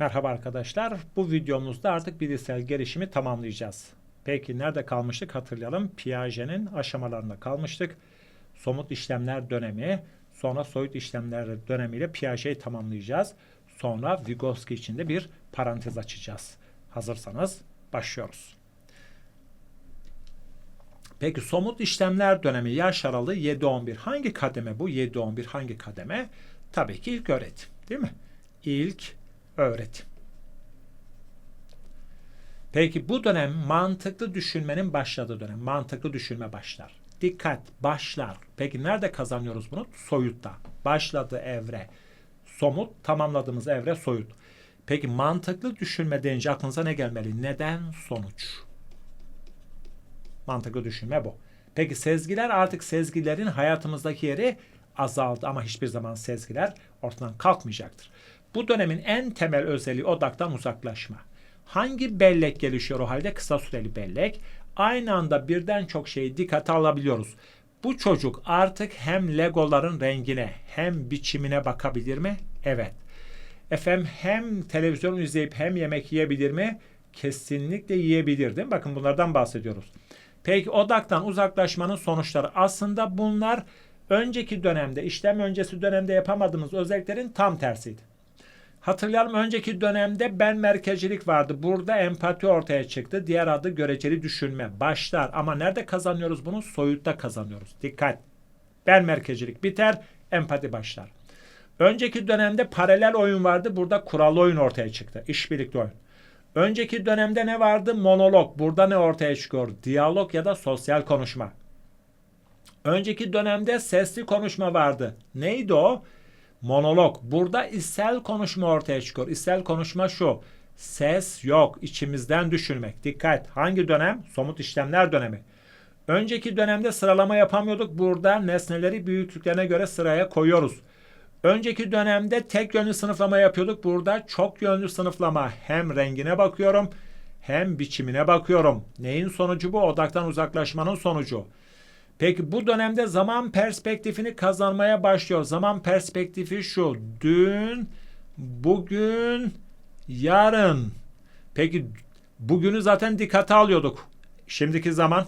Merhaba arkadaşlar. Bu videomuzda artık bilişsel gelişimi tamamlayacağız. Peki nerede kalmıştık hatırlayalım. Piaget'in aşamalarında kalmıştık. Somut işlemler dönemi, sonra soyut işlemler dönemiyle Piaget'i tamamlayacağız. Sonra Vygotsky için de bir parantez açacağız. Hazırsanız başlıyoruz. Peki somut işlemler dönemi yaş aralığı 7-11. Hangi kademe bu? 7-11 hangi kademe? Tabii ki ilk öğretim değil mi? İlk öğretim. Peki bu dönem mantıklı düşünmenin başladığı dönem. Mantıklı düşünme başlar. Dikkat başlar. Peki nerede kazanıyoruz bunu? Soyutta. Başladı evre. Somut tamamladığımız evre soyut. Peki mantıklı düşünme deyince aklınıza ne gelmeli? Neden sonuç? Mantıklı düşünme bu. Peki sezgiler artık sezgilerin hayatımızdaki yeri azaldı ama hiçbir zaman sezgiler ortadan kalkmayacaktır. Bu dönemin en temel özelliği odaktan uzaklaşma. Hangi bellek gelişiyor o halde? Kısa süreli bellek. Aynı anda birden çok şeyi dikkate alabiliyoruz. Bu çocuk artık hem legoların rengine hem biçimine bakabilir mi? Evet. Efendim hem televizyon izleyip hem yemek yiyebilir mi? Kesinlikle yiyebilir değil mi? Bakın bunlardan bahsediyoruz. Peki odaktan uzaklaşmanın sonuçları aslında bunlar önceki dönemde işlem öncesi dönemde yapamadığımız özelliklerin tam tersiydi. Hatırlayalım önceki dönemde ben merkezcilik vardı. Burada empati ortaya çıktı. Diğer adı göreceli düşünme. Başlar ama nerede kazanıyoruz bunu? Soyutta kazanıyoruz. Dikkat. Ben merkezcilik biter, empati başlar. Önceki dönemde paralel oyun vardı. Burada kurallı oyun ortaya çıktı. İşbirlikli oyun. Önceki dönemde ne vardı? Monolog. Burada ne ortaya çıkıyor? Diyalog ya da sosyal konuşma. Önceki dönemde sesli konuşma vardı. Neydi o? Monolog. Burada içsel konuşma ortaya çıkıyor. İçsel konuşma şu. Ses yok. İçimizden düşünmek. Dikkat. Hangi dönem? Somut işlemler dönemi. Önceki dönemde sıralama yapamıyorduk. Burada nesneleri büyüklüklerine göre sıraya koyuyoruz. Önceki dönemde tek yönlü sınıflama yapıyorduk. Burada çok yönlü sınıflama. Hem rengine bakıyorum hem biçimine bakıyorum. Neyin sonucu bu? Odaktan uzaklaşmanın sonucu. Peki bu dönemde zaman perspektifini kazanmaya başlıyor. Zaman perspektifi şu. Dün, bugün, yarın. Peki bugünü zaten dikkate alıyorduk. Şimdiki zaman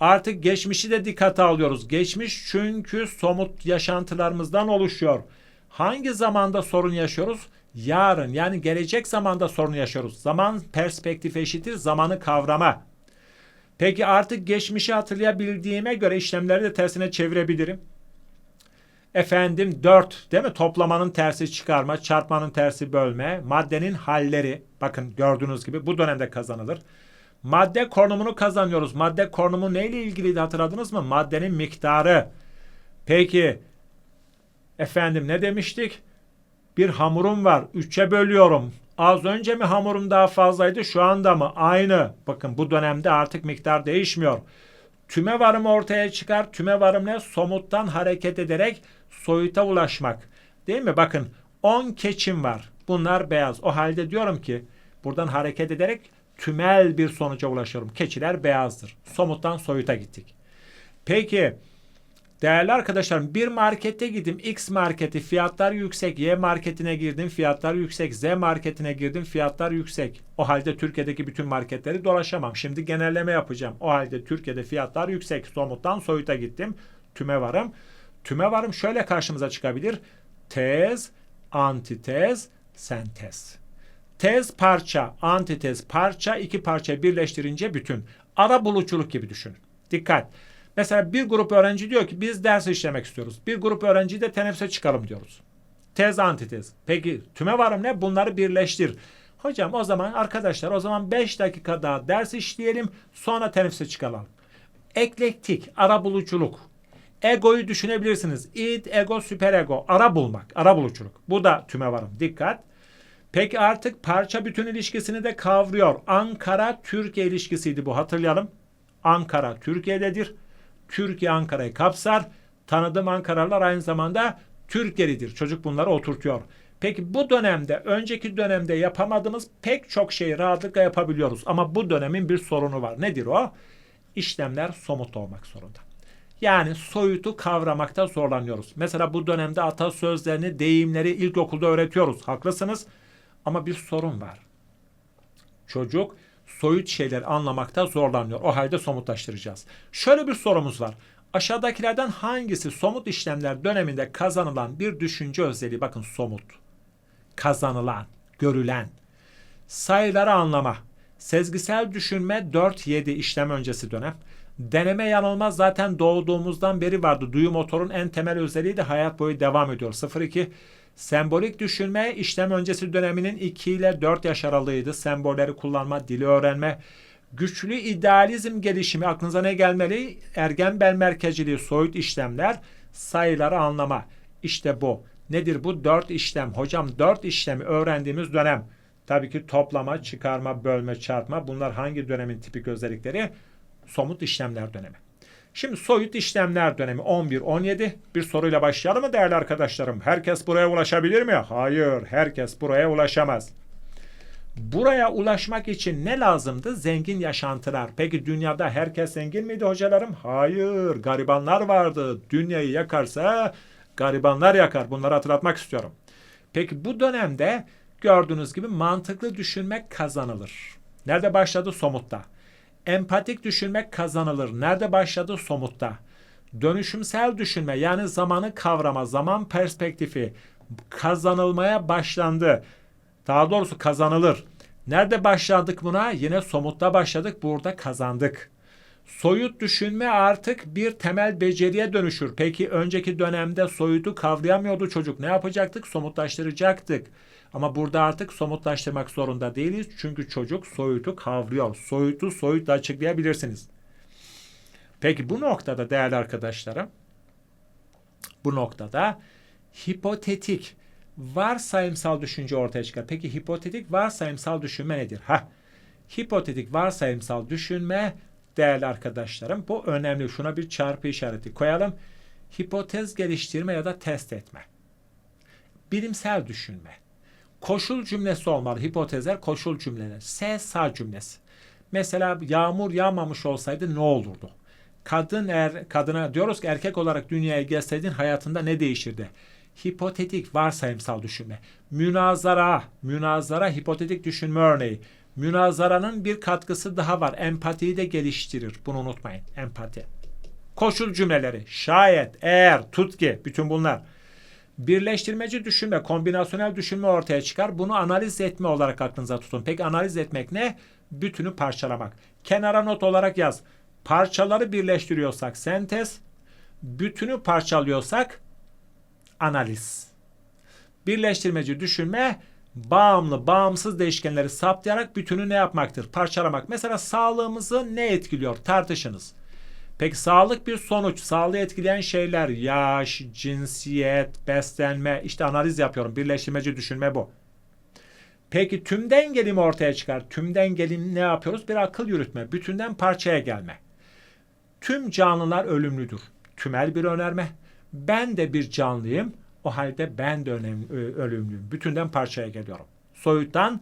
artık geçmişi de dikkate alıyoruz. Geçmiş çünkü somut yaşantılarımızdan oluşuyor. Hangi zamanda sorun yaşıyoruz? Yarın yani gelecek zamanda sorun yaşıyoruz. Zaman perspektif eşittir zamanı kavrama. Peki artık geçmişi hatırlayabildiğime göre işlemleri de tersine çevirebilirim. Efendim 4 değil mi? Toplamanın tersi çıkarma, çarpmanın tersi bölme, maddenin halleri. Bakın gördüğünüz gibi bu dönemde kazanılır. Madde konumunu kazanıyoruz. Madde konumu neyle ilgiliydi hatırladınız mı? Maddenin miktarı. Peki efendim ne demiştik? Bir hamurum var. Üçe bölüyorum. Az önce mi hamurum daha fazlaydı şu anda mı? Aynı. Bakın bu dönemde artık miktar değişmiyor. Tüme varım ortaya çıkar. Tüme varım ne? Somuttan hareket ederek soyuta ulaşmak. Değil mi? Bakın 10 keçim var. Bunlar beyaz. O halde diyorum ki buradan hareket ederek tümel bir sonuca ulaşıyorum. Keçiler beyazdır. Somuttan soyuta gittik. Peki Değerli arkadaşlarım bir markete gittim. X marketi fiyatlar yüksek. Y marketine girdim fiyatlar yüksek. Z marketine girdim fiyatlar yüksek. O halde Türkiye'deki bütün marketleri dolaşamam. Şimdi genelleme yapacağım. O halde Türkiye'de fiyatlar yüksek. Somuttan soyuta gittim. Tüme varım. Tüme varım şöyle karşımıza çıkabilir. Tez, antitez, sentez. Tez parça, antitez parça, iki parça birleştirince bütün. Ara buluculuk gibi düşünün. Dikkat. Mesela bir grup öğrenci diyor ki biz ders işlemek istiyoruz. Bir grup öğrenci de teneffüse çıkalım diyoruz. Tez antitez. Peki tüme varım ne? Bunları birleştir. Hocam o zaman arkadaşlar o zaman 5 dakika daha ders işleyelim sonra teneffüse çıkalım. Eklektik, ara buluculuk. Egoyu düşünebilirsiniz. İd, ego, süper ego. Ara bulmak, ara buluculuk. Bu da tüme varım. Dikkat. Peki artık parça bütün ilişkisini de kavruyor. Ankara-Türkiye ilişkisiydi bu hatırlayalım. Ankara Türkiye'dedir. Türkiye Ankara'yı kapsar. Tanıdığım Ankaralılar aynı zamanda Türkiye'lidir. Çocuk bunları oturtuyor. Peki bu dönemde, önceki dönemde yapamadığımız pek çok şeyi rahatlıkla yapabiliyoruz. Ama bu dönemin bir sorunu var. Nedir o? İşlemler somut olmak zorunda. Yani soyutu kavramakta zorlanıyoruz. Mesela bu dönemde atasözlerini, deyimleri ilkokulda öğretiyoruz. Haklısınız. Ama bir sorun var. Çocuk soyut şeyleri anlamakta zorlanıyor. O halde somutlaştıracağız. Şöyle bir sorumuz var. Aşağıdakilerden hangisi somut işlemler döneminde kazanılan bir düşünce özelliği? Bakın somut. Kazanılan, görülen. Sayıları anlama. Sezgisel düşünme 4-7 işlem öncesi dönem. Deneme yanılma zaten doğduğumuzdan beri vardı. Duyu motorun en temel özelliği de hayat boyu devam ediyor. 0-2 Sembolik düşünme işlem öncesi döneminin 2 ile 4 yaş aralığıydı. Sembolleri kullanma, dili öğrenme. Güçlü idealizm gelişimi aklınıza ne gelmeli? Ergen bel merkezciliği, soyut işlemler, sayıları anlama. İşte bu. Nedir bu? 4 işlem. Hocam 4 işlemi öğrendiğimiz dönem. Tabii ki toplama, çıkarma, bölme, çarpma. Bunlar hangi dönemin tipik özellikleri? Somut işlemler dönemi. Şimdi soyut işlemler dönemi 11-17 bir soruyla başlayalım mı değerli arkadaşlarım? Herkes buraya ulaşabilir mi? Hayır, herkes buraya ulaşamaz. Buraya ulaşmak için ne lazımdı? Zengin yaşantılar. Peki dünyada herkes zengin miydi hocalarım? Hayır, garibanlar vardı. Dünyayı yakarsa garibanlar yakar. Bunları hatırlatmak istiyorum. Peki bu dönemde gördüğünüz gibi mantıklı düşünmek kazanılır. Nerede başladı? Somutta. Empatik düşünmek kazanılır. Nerede başladı? Somutta. Dönüşümsel düşünme yani zamanı kavrama, zaman perspektifi kazanılmaya başlandı. Daha doğrusu kazanılır. Nerede başladık buna? Yine somutta başladık. Burada kazandık. Soyut düşünme artık bir temel beceriye dönüşür. Peki önceki dönemde soyutu kavrayamıyordu çocuk. Ne yapacaktık? Somutlaştıracaktık. Ama burada artık somutlaştırmak zorunda değiliz. Çünkü çocuk soyutu kavruyor. Soyutu soyutla açıklayabilirsiniz. Peki bu noktada değerli arkadaşlarım, bu noktada hipotetik varsayımsal düşünce ortaya çıkar. Peki hipotetik varsayımsal düşünme nedir? Ha, hipotetik varsayımsal düşünme değerli arkadaşlarım bu önemli. Şuna bir çarpı işareti koyalım. Hipotez geliştirme ya da test etme. Bilimsel düşünme. Koşul cümlesi olmalı. Hipotezler koşul cümleler. S sağ cümlesi. Mesela yağmur yağmamış olsaydı ne olurdu? Kadın er, kadına diyoruz ki erkek olarak dünyaya gelseydin hayatında ne değişirdi? Hipotetik varsayımsal düşünme. Münazara, münazara hipotetik düşünme örneği. Münazaranın bir katkısı daha var. Empatiyi de geliştirir. Bunu unutmayın. Empati. Koşul cümleleri. Şayet, eğer, tut ki. Bütün bunlar. Birleştirmeci düşünme, kombinasyonel düşünme ortaya çıkar. Bunu analiz etme olarak aklınıza tutun. Peki analiz etmek ne? Bütünü parçalamak. Kenara not olarak yaz. Parçaları birleştiriyorsak sentez, bütünü parçalıyorsak analiz. Birleştirmeci düşünme bağımlı, bağımsız değişkenleri saptayarak bütünü ne yapmaktır? Parçalamak. Mesela sağlığımızı ne etkiliyor? Tartışınız. Peki sağlık bir sonuç. Sağlığı etkileyen şeyler yaş, cinsiyet, beslenme. İşte analiz yapıyorum. Birleştirmeci düşünme bu. Peki tümden gelim ortaya çıkar. Tümden gelim ne yapıyoruz? Bir akıl yürütme. Bütünden parçaya gelme. Tüm canlılar ölümlüdür. Tümel bir önerme. Ben de bir canlıyım. O halde ben de önemli, ölümlüyüm. Bütünden parçaya geliyorum. Soyuttan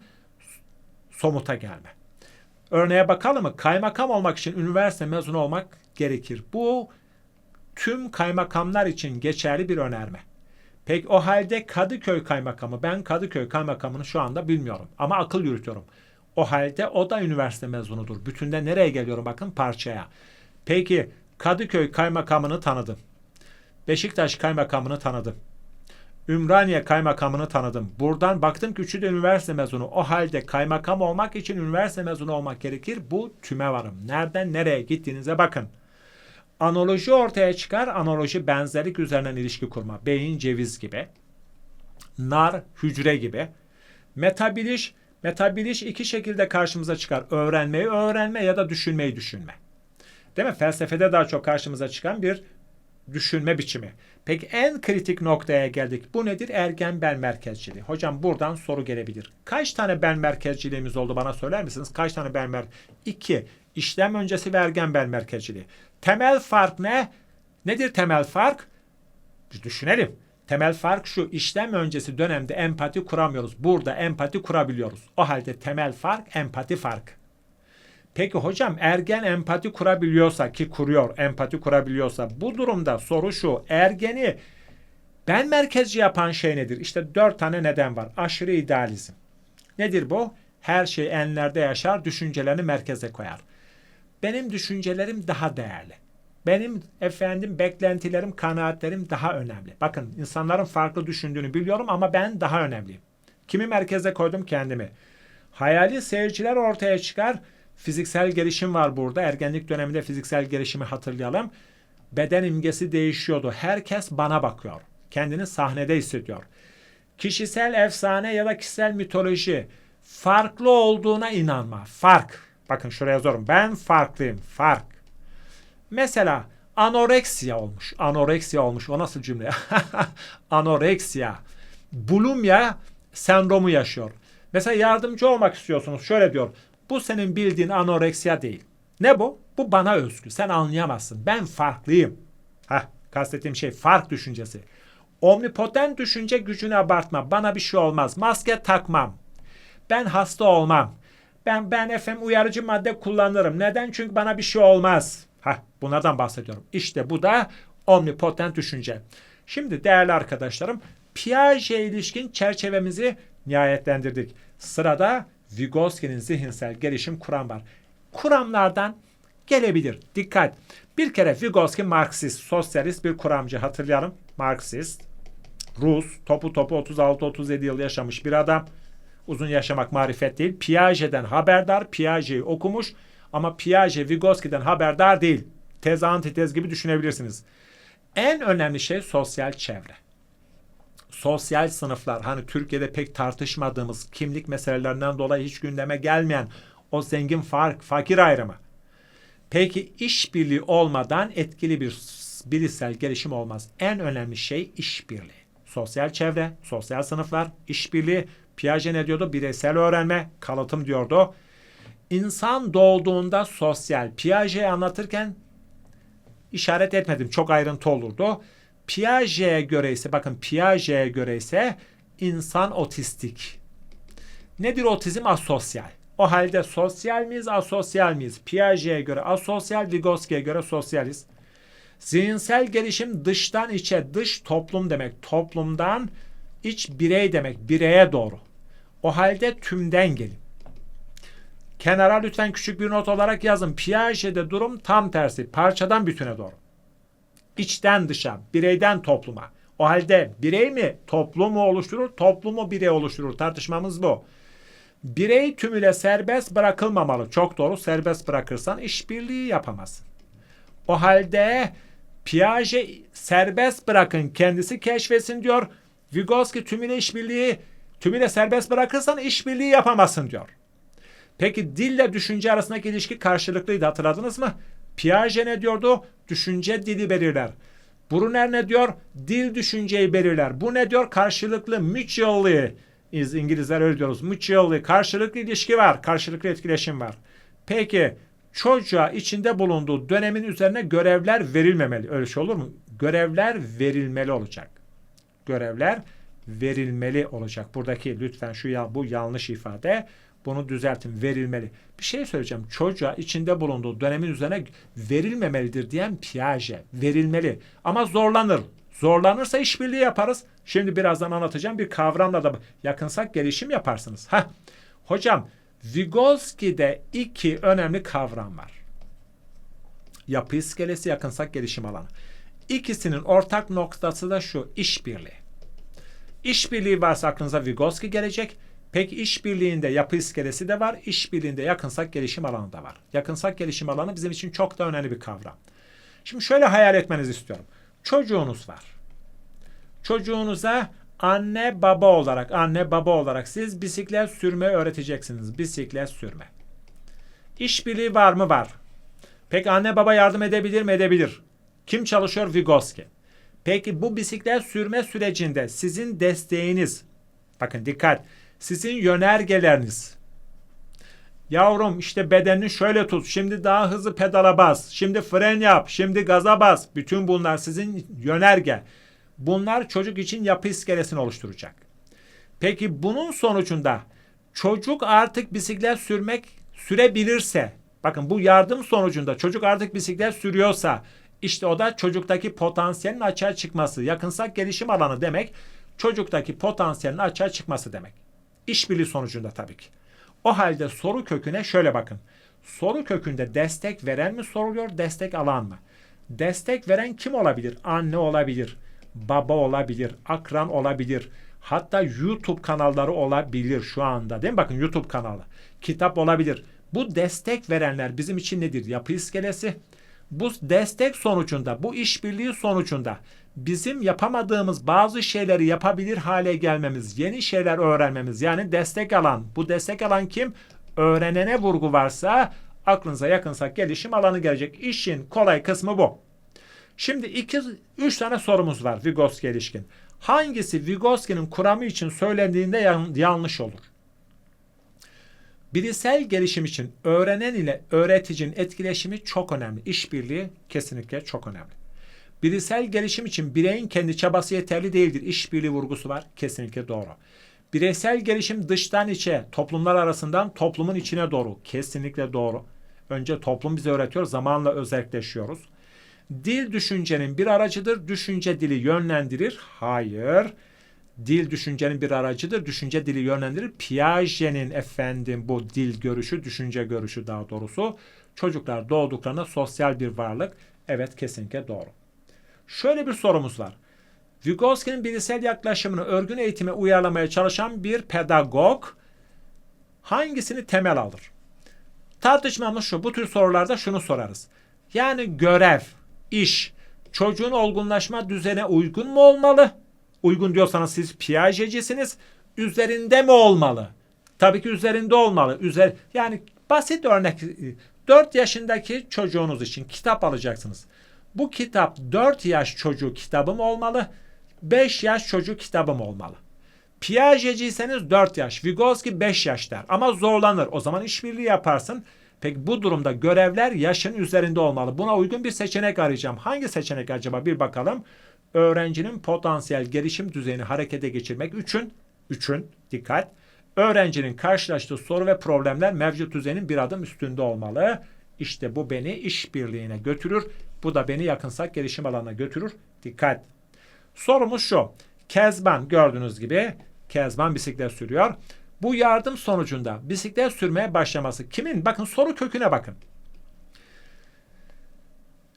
somuta gelme. Örneğe bakalım mı? Kaymakam olmak için üniversite mezunu olmak gerekir. Bu tüm kaymakamlar için geçerli bir önerme. Peki o halde Kadıköy kaymakamı, ben Kadıköy kaymakamını şu anda bilmiyorum ama akıl yürütüyorum. O halde o da üniversite mezunudur. Bütünde nereye geliyorum bakın parçaya. Peki Kadıköy kaymakamını tanıdım. Beşiktaş kaymakamını tanıdım. Ümraniye kaymakamını tanıdım. Buradan baktım ki üçü de üniversite mezunu. O halde kaymakam olmak için üniversite mezunu olmak gerekir. Bu tüme varım. Nereden nereye gittiğinize bakın. Analoji ortaya çıkar. Analoji benzerlik üzerinden ilişki kurma. Beyin ceviz gibi. Nar hücre gibi. Metabiliş Metabiliş iki şekilde karşımıza çıkar. Öğrenmeyi öğrenme ya da düşünmeyi düşünme. Değil mi? Felsefede daha çok karşımıza çıkan bir düşünme biçimi. Peki en kritik noktaya geldik. Bu nedir? Ergen ben merkezciliği. Hocam buradan soru gelebilir. Kaç tane ben merkezciliğimiz oldu bana söyler misiniz? Kaç tane ben mer? İki. İşlem öncesi ve ergen ben merkezciliği. Temel fark ne? Nedir temel fark? Bir düşünelim. Temel fark şu işlem öncesi dönemde empati kuramıyoruz. Burada empati kurabiliyoruz. O halde temel fark empati fark. Peki hocam ergen empati kurabiliyorsa ki kuruyor empati kurabiliyorsa bu durumda soru şu ergeni ben merkezci yapan şey nedir? İşte dört tane neden var. Aşırı idealizm. Nedir bu? Her şey enlerde yaşar, düşüncelerini merkeze koyar. Benim düşüncelerim daha değerli. Benim efendim beklentilerim, kanaatlerim daha önemli. Bakın insanların farklı düşündüğünü biliyorum ama ben daha önemliyim. Kimi merkeze koydum kendimi. Hayali seyirciler ortaya çıkar. Fiziksel gelişim var burada. Ergenlik döneminde fiziksel gelişimi hatırlayalım. Beden imgesi değişiyordu. Herkes bana bakıyor. Kendini sahnede hissediyor. Kişisel efsane ya da kişisel mitoloji farklı olduğuna inanma. Fark. Bakın şuraya yazıyorum. Ben farklıyım. Fark. Mesela anoreksiya olmuş. Anoreksiya olmuş. O nasıl cümle? anoreksiya. Bulimya sendromu yaşıyor. Mesela yardımcı olmak istiyorsunuz. Şöyle diyor. Bu senin bildiğin anoreksiya değil. Ne bu? Bu bana özgü. Sen anlayamazsın. Ben farklıyım. Heh, kastettiğim şey fark düşüncesi. Omnipotent düşünce gücünü abartma. Bana bir şey olmaz. Maske takmam. Ben hasta olmam. Ben ben efendim uyarıcı madde kullanırım. Neden? Çünkü bana bir şey olmaz. Ha, bunlardan bahsediyorum. İşte bu da omnipotent düşünce. Şimdi değerli arkadaşlarım, Piaget'e ilişkin çerçevemizi nihayetlendirdik. Sırada Vygotsky'nin zihinsel gelişim kuram var. Kuramlardan gelebilir. Dikkat. Bir kere Vygotsky Marksist, sosyalist bir kuramcı hatırlayalım. Marksist, Rus, topu topu 36-37 yıl yaşamış bir adam. Uzun yaşamak marifet değil. Piaget'den haberdar, Piaget'i okumuş ama Piaget Vygotsky'den haberdar değil. Tez antitez gibi düşünebilirsiniz. En önemli şey sosyal çevre. Sosyal sınıflar hani Türkiye'de pek tartışmadığımız kimlik meselelerinden dolayı hiç gündeme gelmeyen o zengin fark, fakir ayrımı. Peki işbirliği olmadan etkili bir bilişsel gelişim olmaz. En önemli şey işbirliği. Sosyal çevre, sosyal sınıflar, işbirliği. Piaget ne diyordu? Bireysel öğrenme, kalıtım diyordu. İnsan doğduğunda sosyal. Piaget'i anlatırken işaret etmedim. Çok ayrıntı olurdu. Piaget'e göre ise bakın Piaget'e göre ise insan otistik. Nedir otizm? Asosyal. O halde sosyal miyiz, asosyal miyiz? Piaget'e göre asosyal, Vygotsky'ye göre sosyaliz. Zihinsel gelişim dıştan içe, dış toplum demek. Toplumdan iç birey demek, bireye doğru. O halde tümden gelin. Kenara lütfen küçük bir not olarak yazın. Piaget'de durum tam tersi. Parçadan bütüne doğru. İçten dışa, bireyden topluma. O halde birey mi toplumu oluşturur, toplumu birey oluşturur. Tartışmamız bu. Birey tümüyle serbest bırakılmamalı. Çok doğru. Serbest bırakırsan işbirliği yapamazsın. O halde Piaget serbest bırakın kendisi keşfetsin diyor. Vygotsky tümüyle işbirliği tümüyle serbest bırakırsan işbirliği yapamazsın diyor. Peki dille düşünce arasındaki ilişki karşılıklıydı hatırladınız mı? Piaget ne diyordu? Düşünce dili belirler. Brunner ne diyor? Dil düşünceyi belirler. Bu ne diyor? Karşılıklı mutually. İngilizler öyle diyoruz. Mutually. Karşılıklı ilişki var. Karşılıklı etkileşim var. Peki çocuğa içinde bulunduğu dönemin üzerine görevler verilmemeli. Öyle şey olur mu? Görevler verilmeli olacak. Görevler verilmeli olacak. Buradaki lütfen şu ya bu yanlış ifade. Bunu düzeltin. Verilmeli. Bir şey söyleyeceğim. Çocuğa içinde bulunduğu dönemin üzerine verilmemelidir diyen Piaget. Verilmeli. Ama zorlanır. Zorlanırsa işbirliği yaparız. Şimdi birazdan anlatacağım bir kavramla da yakınsak gelişim yaparsınız. Ha, Hocam Vygotsky'de iki önemli kavram var. Yapı iskelesi, yakınsak gelişim alanı. İkisinin ortak noktası da şu, işbirliği. İşbirliği varsa aklınıza Vygotsky gelecek. Peki işbirliğinde yapı iskelesi de var, işbirliğinde yakınsak gelişim alanı da var. Yakınsak gelişim alanı bizim için çok da önemli bir kavram. Şimdi şöyle hayal etmenizi istiyorum. Çocuğunuz var. Çocuğunuza anne baba olarak, anne baba olarak siz bisiklet sürme öğreteceksiniz. Bisiklet sürme. İşbirliği var mı? Var. Peki anne baba yardım edebilir mi? Edebilir. Kim çalışıyor? Vygotsky. Peki bu bisiklet sürme sürecinde sizin desteğiniz, bakın dikkat, sizin yönergeleriniz, yavrum işte bedenini şöyle tut, şimdi daha hızlı pedala bas, şimdi fren yap, şimdi gaza bas, bütün bunlar sizin yönerge. Bunlar çocuk için yapı iskelesini oluşturacak. Peki bunun sonucunda çocuk artık bisiklet sürmek sürebilirse, bakın bu yardım sonucunda çocuk artık bisiklet sürüyorsa, işte o da çocuktaki potansiyelin açığa çıkması, yakınsak gelişim alanı demek, çocuktaki potansiyelin açığa çıkması demek. İşbirliği sonucunda tabii ki. O halde soru köküne şöyle bakın. Soru kökünde destek veren mi soruluyor, destek alan mı? Destek veren kim olabilir? Anne olabilir, baba olabilir, akran olabilir. Hatta YouTube kanalları olabilir şu anda değil mi? Bakın YouTube kanalı. Kitap olabilir. Bu destek verenler bizim için nedir? Yapı iskelesi. Bu destek sonucunda, bu işbirliği sonucunda bizim yapamadığımız bazı şeyleri yapabilir hale gelmemiz, yeni şeyler öğrenmemiz yani destek alan. Bu destek alan kim? Öğrenene vurgu varsa aklınıza yakınsa gelişim alanı gelecek. İşin kolay kısmı bu. Şimdi iki, üç tane sorumuz var Vygotsky ilişkin. Hangisi Vygotsky'nin kuramı için söylendiğinde yan- yanlış olur? Bireysel gelişim için öğrenen ile öğreticinin etkileşimi çok önemli. İşbirliği kesinlikle çok önemli. Bireysel gelişim için bireyin kendi çabası yeterli değildir. İşbirliği vurgusu var. Kesinlikle doğru. Bireysel gelişim dıştan içe, toplumlar arasından toplumun içine doğru. Kesinlikle doğru. Önce toplum bize öğretiyor, zamanla özelleşiyoruz. Dil düşüncenin bir aracıdır. Düşünce dili yönlendirir. Hayır. Dil düşüncenin bir aracıdır. Düşünce dili yönlendirir. Piaget'in efendim bu dil görüşü, düşünce görüşü daha doğrusu. Çocuklar doğduklarında sosyal bir varlık. Evet kesinlikle doğru. Şöyle bir sorumuz var. Vygotsky'nin bilişsel yaklaşımını örgün eğitime uyarlamaya çalışan bir pedagog hangisini temel alır? Tartışmamız şu. Bu tür sorularda şunu sorarız. Yani görev, iş, çocuğun olgunlaşma düzene uygun mu olmalı? Uygun diyorsanız siz Piaget'cisiniz. Üzerinde mi olmalı? Tabii ki üzerinde olmalı. Üzer, yani basit örnek 4 yaşındaki çocuğunuz için kitap alacaksınız. Bu kitap 4 yaş çocuğu kitabı mı olmalı? 5 yaş çocuğu kitabı mı olmalı? Piaget'ciyseniz 4 yaş, Vygotsky 5 yaş der ama zorlanır. O zaman işbirliği yaparsın. Peki bu durumda görevler yaşın üzerinde olmalı. Buna uygun bir seçenek arayacağım. Hangi seçenek acaba bir bakalım. Öğrencinin potansiyel gelişim düzeyini harekete geçirmek üçün, üçün dikkat. Öğrencinin karşılaştığı soru ve problemler mevcut düzeyin bir adım üstünde olmalı. İşte bu beni işbirliğine götürür. Bu da beni yakınsak gelişim alanına götürür. Dikkat. Sorumuz şu. Kezban gördüğünüz gibi Kezban bisiklet sürüyor. Bu yardım sonucunda bisiklet sürmeye başlaması kimin? Bakın soru köküne bakın.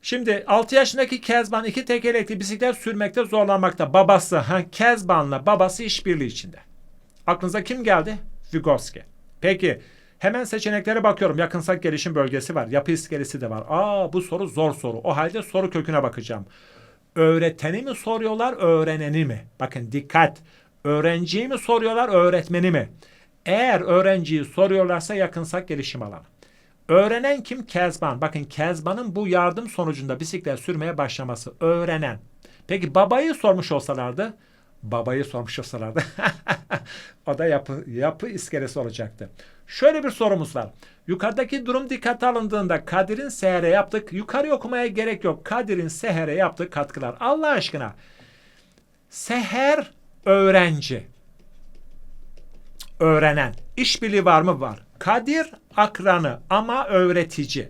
Şimdi 6 yaşındaki Kezban iki tekerlekli bisiklet sürmekte zorlanmakta. Babası, ha, Kezban'la babası işbirliği içinde. Aklınıza kim geldi? Vygotsky. Peki hemen seçeneklere bakıyorum. Yakınsak gelişim bölgesi var. Yapı iskelesi de var. Aa bu soru zor soru. O halde soru köküne bakacağım. Öğreteni mi soruyorlar, öğreneni mi? Bakın dikkat. Öğrenciyi mi soruyorlar, öğretmeni mi? Eğer öğrenciyi soruyorlarsa yakınsak gelişim alanı. Öğrenen kim? Kezban. Bakın Kezban'ın bu yardım sonucunda bisiklet sürmeye başlaması. Öğrenen. Peki babayı sormuş olsalardı? Babayı sormuş olsalardı. o da yapı, yapı iskelesi olacaktı. Şöyle bir sorumuz var. Yukarıdaki durum dikkate alındığında Kadir'in sehere yaptık. Yukarı okumaya gerek yok. Kadir'in sehere yaptığı katkılar. Allah aşkına. Seher öğrenci. Öğrenen. İşbirliği var mı? Var. Kadir akranı ama öğretici.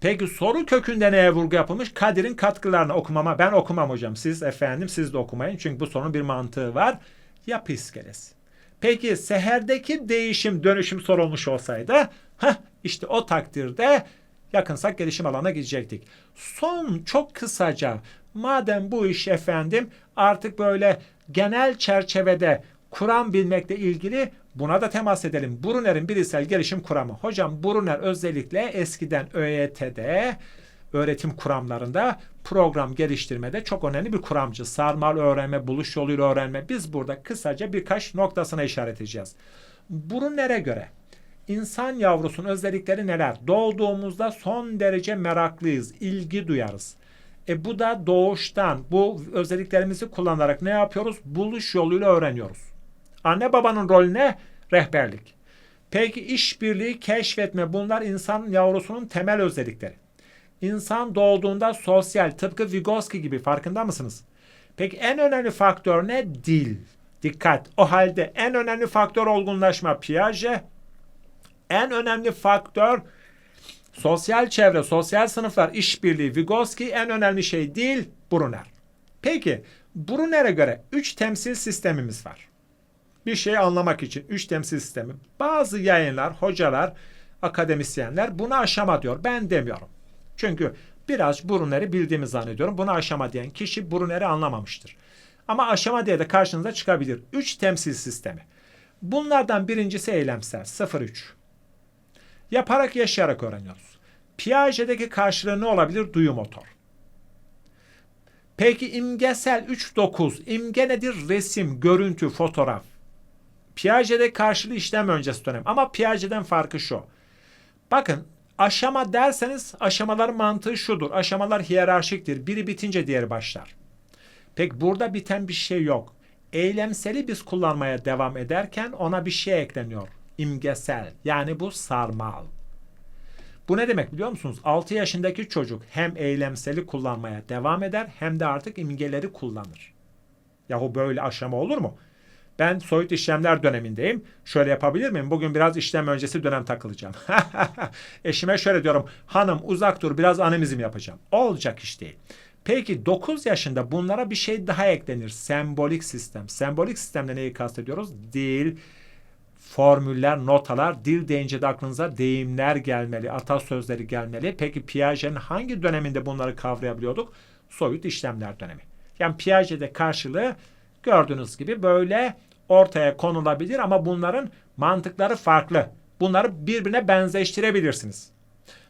Peki soru kökünde neye vurgu yapılmış? Kadir'in katkılarını okumama. Ben okumam hocam. Siz efendim siz de okumayın. Çünkü bu sorunun bir mantığı var. Yapı iskelesi. Peki seherdeki değişim dönüşüm sorulmuş olsaydı heh, işte o takdirde yakınsak gelişim alanına gidecektik. Son çok kısaca madem bu iş efendim artık böyle genel çerçevede Kur'an bilmekle ilgili buna da temas edelim. Brunner'in bireysel gelişim kuramı. Hocam Brunner özellikle eskiden ÖET'de öğretim kuramlarında program geliştirmede çok önemli bir kuramcı. Sarmal öğrenme, buluş yoluyla öğrenme. Biz burada kısaca birkaç noktasına işaret edeceğiz. Brunner'e göre insan yavrusunun özellikleri neler? Doğduğumuzda son derece meraklıyız, ilgi duyarız. E bu da doğuştan bu özelliklerimizi kullanarak ne yapıyoruz? Buluş yoluyla öğreniyoruz. Anne babanın rolü ne? Rehberlik. Peki işbirliği, keşfetme bunlar insan yavrusunun temel özellikleri. İnsan doğduğunda sosyal, tıpkı Vygotsky gibi farkında mısınız? Peki en önemli faktör ne? Dil. Dikkat. O halde en önemli faktör olgunlaşma Piaget. En önemli faktör sosyal çevre, sosyal sınıflar, işbirliği Vygotsky. En önemli şey dil Brunner. Peki Brunner'e göre 3 temsil sistemimiz var. Bir şey anlamak için üç temsil sistemi. Bazı yayınlar, hocalar, akademisyenler buna aşama diyor. Ben demiyorum. Çünkü biraz Brunner'i bildiğimi zannediyorum. Buna aşama diyen kişi Brunner'i anlamamıştır. Ama aşama diye de karşınıza çıkabilir. Üç temsil sistemi. Bunlardan birincisi eylemsel 0-3. Yaparak yaşayarak öğreniyoruz. Piaget'deki karşılığı ne olabilir? Duyu motor. Peki imgesel 3-9. İmge nedir? Resim, görüntü, fotoğraf. Piaget'e karşılığı işlem öncesi dönem. Ama Piaget'den farkı şu. Bakın aşama derseniz aşamalar mantığı şudur. Aşamalar hiyerarşiktir. Biri bitince diğeri başlar. Peki burada biten bir şey yok. Eylemseli biz kullanmaya devam ederken ona bir şey ekleniyor. İmgesel. Yani bu sarmal. Bu ne demek biliyor musunuz? 6 yaşındaki çocuk hem eylemseli kullanmaya devam eder hem de artık imgeleri kullanır. Yahu böyle aşama olur mu? Ben soyut işlemler dönemindeyim. Şöyle yapabilir miyim? Bugün biraz işlem öncesi dönem takılacağım. Eşime şöyle diyorum. Hanım uzak dur biraz animizm yapacağım. Olacak iş değil. Peki 9 yaşında bunlara bir şey daha eklenir. Sembolik sistem. Sembolik sistemde neyi kastediyoruz? Dil, formüller, notalar, dil deyince de aklınıza deyimler gelmeli, atasözleri gelmeli. Peki Piaget'in hangi döneminde bunları kavrayabiliyorduk? Soyut işlemler dönemi. Yani Piaget'de karşılığı gördüğünüz gibi böyle ortaya konulabilir ama bunların mantıkları farklı. Bunları birbirine benzeştirebilirsiniz.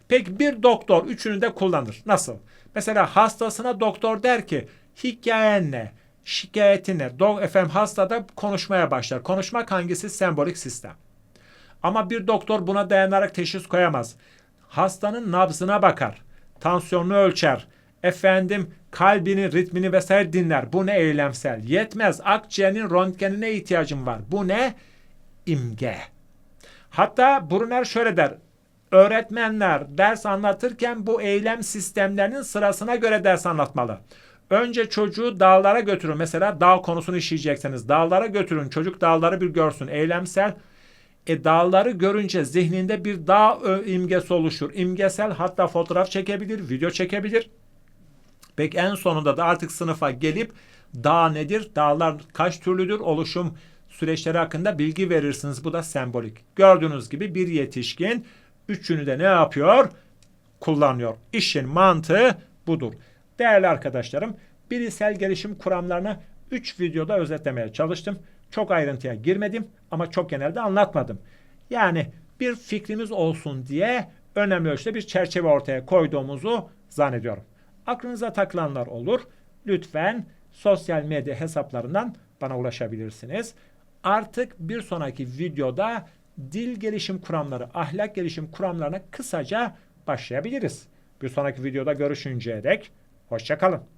Peki bir doktor üçünü de kullanır. Nasıl? Mesela hastasına doktor der ki hikayen ne? Şikayetin ne? Do efendim hasta da konuşmaya başlar. Konuşmak hangisi? Sembolik sistem. Ama bir doktor buna dayanarak teşhis koyamaz. Hastanın nabzına bakar. Tansiyonunu ölçer. Efendim kalbinin ritmini vesaire dinler. Bu ne eylemsel? Yetmez. Akciğerin röntgenine ihtiyacım var. Bu ne? İmge. Hatta Brunner şöyle der. Öğretmenler ders anlatırken bu eylem sistemlerinin sırasına göre ders anlatmalı. Önce çocuğu dağlara götürün. Mesela dağ konusunu işleyecekseniz dağlara götürün. Çocuk dağları bir görsün. Eylemsel. E dağları görünce zihninde bir dağ imgesi oluşur. İmgesel hatta fotoğraf çekebilir, video çekebilir. Peki en sonunda da artık sınıfa gelip dağ nedir? Dağlar kaç türlüdür? Oluşum süreçleri hakkında bilgi verirsiniz. Bu da sembolik. Gördüğünüz gibi bir yetişkin üçünü de ne yapıyor? Kullanıyor. İşin mantığı budur. Değerli arkadaşlarım, bilişsel gelişim kuramlarını 3 videoda özetlemeye çalıştım. Çok ayrıntıya girmedim ama çok genelde anlatmadım. Yani bir fikrimiz olsun diye önemli ölçüde bir çerçeve ortaya koyduğumuzu zannediyorum. Aklınıza takılanlar olur. Lütfen sosyal medya hesaplarından bana ulaşabilirsiniz. Artık bir sonraki videoda dil gelişim kuramları, ahlak gelişim kuramlarına kısaca başlayabiliriz. Bir sonraki videoda görüşünceye dek hoşçakalın.